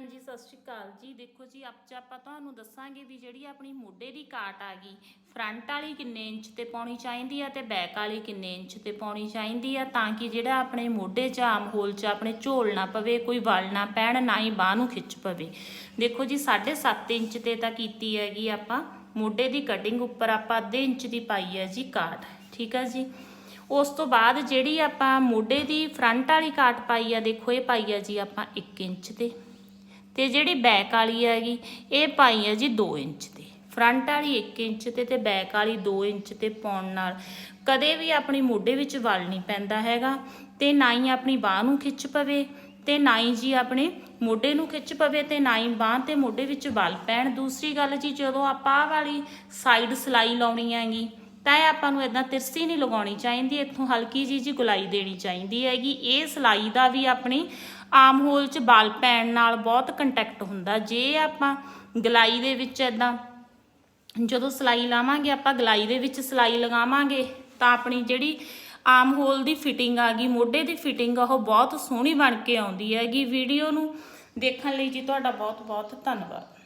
ਹਾਂਜੀ, ਸਤਿ ਸ਼੍ਰੀ ਅਕਾਲ ਜੀ। ਦੇਖੋ ਜੀ ਅੱਜ ਆਪਾਂ ਤੁਹਾਨੂੰ ਦੱਸਾਂਗੇ ਵੀ ਜਿਹੜੀ ਆਪਣੀ ਮੋਢੇ ਦੀ ਕਾਟ ਆ ਗਈ, ਫਰੰਟ ਵਾਲੀ ਕਿੰਨੇ ਇੰਚ ਤੇ ਪਾਉਣੀ ਚਾਹੀਦੀ ਆ ਤੇ ਬੈਕ ਵਾਲੀ ਕਿੰਨੇ ਇੰਚ ਤੇ ਪਾਉਣੀ ਚਾਹੀਦੀ ਆ ਤਾਂ ਕਿ ਜਿਹੜਾ ਆਪਣੇ ਮੋਢੇ 'ਚ ਆਮ ਹੋਲ 'ਚ ਆਪਣੇ ਝੋਲ ਨਾ ਪਵੇ, ਕੋਈ ਵਲ ਨਾ ਪੈਣ, ਨਾ ਹੀ ਬਾਹ ਨੂੰ ਖਿੱਚ ਪਵੇ। ਦੇਖੋ ਜੀ 7.5 ਇੰਚ ਤੇ ਤਾਂ ਕੀਤੀ ਹੈਗੀ ਆਪਾਂ, ਮੋਢੇ ਦੀ ਕਟਿੰਗ ਉੱਪਰ ਆਪਾਂ ਅੱਧੇ ਇੰਚ ਦੀ ਪਾਈ ਹੈ ਜੀ ਕਾਟ ਠੀਕ ਆ ਜੀ? ਉਸ ਤੋਂ ਬਾਅਦ ਜਿਹੜੀ ਆਪਾਂ ਮੋਢੇ ਦੀ ਫਰੰਟ ਵਾਲੀ ਕਾਟ ਪਾਈ ਆ, ਦੇਖੋ ਇਹ ਪਾਈ ਆ ਜੀ ਆਪਾਂ 1 ਇੰਚ ਤੇ। ਤੇ ਜਿਹੜੀ ਬੈਕ ਵਾਲੀ ਹੈਗੀ, ਇਹ ਪਾਈ ਹੈ ਜੀ 2 ਇੰਚ ਤੇ। ਫਰੰਟ ਵਾਲੀ 1 ਇੰਚ ਤੇ ਤੇ ਬੈਕ ਵਾਲੀ 2 ਇੰਚ ਤੇ ਪਾਉਣ ਨਾਲ ਕਦੇ ਵੀ ਆਪਣੀ ਮੋਢੇ ਵਿੱਚ ਵਲ ਨਹੀਂ ਪੈਂਦਾ ਹੈਗਾ, ਤੇ ਨਾ ਹੀ ਆਪਣੀ ਬਾਹ ਨੂੰ ਖਿੱਚ ਪਵੇ, ਤੇ ਨਾ ਹੀ ਜੀ ਆਪਣੇ ਮੋਢੇ ਨੂੰ ਖਿੱਚ ਪਵੇ, ਤੇ ਨਾ ਹੀ ਬਾਹ ਤੇ ਮੋਢੇ ਵਿੱਚ ਵਲ ਪੈਣ। ਦੂਸਰੀ ਗੱਲ ਜੀ, ਜਦੋਂ ਆਪਾਂ ਆਹ ਵਾਲੀ ਸਾਈਡ ਸਲਾਈ ਲਾਉਣੀ ਹੈਗੀ ਤਾਂ ਇਹ ਆਪਾਂ ਨੂੰ ਇਦਾਂ ਤਿਰਸੀ ਨਹੀਂ ਲਗਾਉਣੀ ਚਾਹੀਦੀ, ਇੱਥੋਂ ਹਲਕੀ ਜੀ ਜੀ ਗੁਲਾਈ ਦੇਣੀ ਚਾਹੀਦੀ ਹੈਗੀ। ਇਹ ਸਲਾਈ ਦਾ ਵੀ ਆਪਣੀ ਆਮ ਹੋਲ 'ਚ ਬਾਲ ਪੈਣ ਨਾਲ ਬਹੁਤ ਕੰਟੈਕਟ ਹੁੰਦਾ। ਜੇ ਆਪਾਂ ਗਲਾਈ ਦੇ ਵਿੱਚ ਇਦਾਂ ਜਦੋਂ ਸਲਾਈ ਲਾਵਾਂਗੇ, ਆਪਾਂ ਗਲਾਈ ਦੇ ਵਿੱਚ ਸਲਾਈ ਲਗਾਵਾਂਗੇ, ਤਾਂ ਆਪਣੀ ਜਿਹੜੀ ਆਮ ਹੋਲ ਦੀ ਫਿਟਿੰਗ ਆ ਗਈ, ਮੋਢੇ ਦੀ ਫਿਟਿੰਗ ਆ, ਉਹ ਬਹੁਤ ਸੋਹਣੀ ਬਣ ਕੇ ਆਉਂਦੀ ਹੈਗੀ। ਵੀਡੀਓ ਨੂੰ ਦੇਖਣ ਲਈ ਜੀ ਤੁਹਾਡਾ ਬਹੁਤ ਬਹੁਤ ਧੰਨਵਾਦ।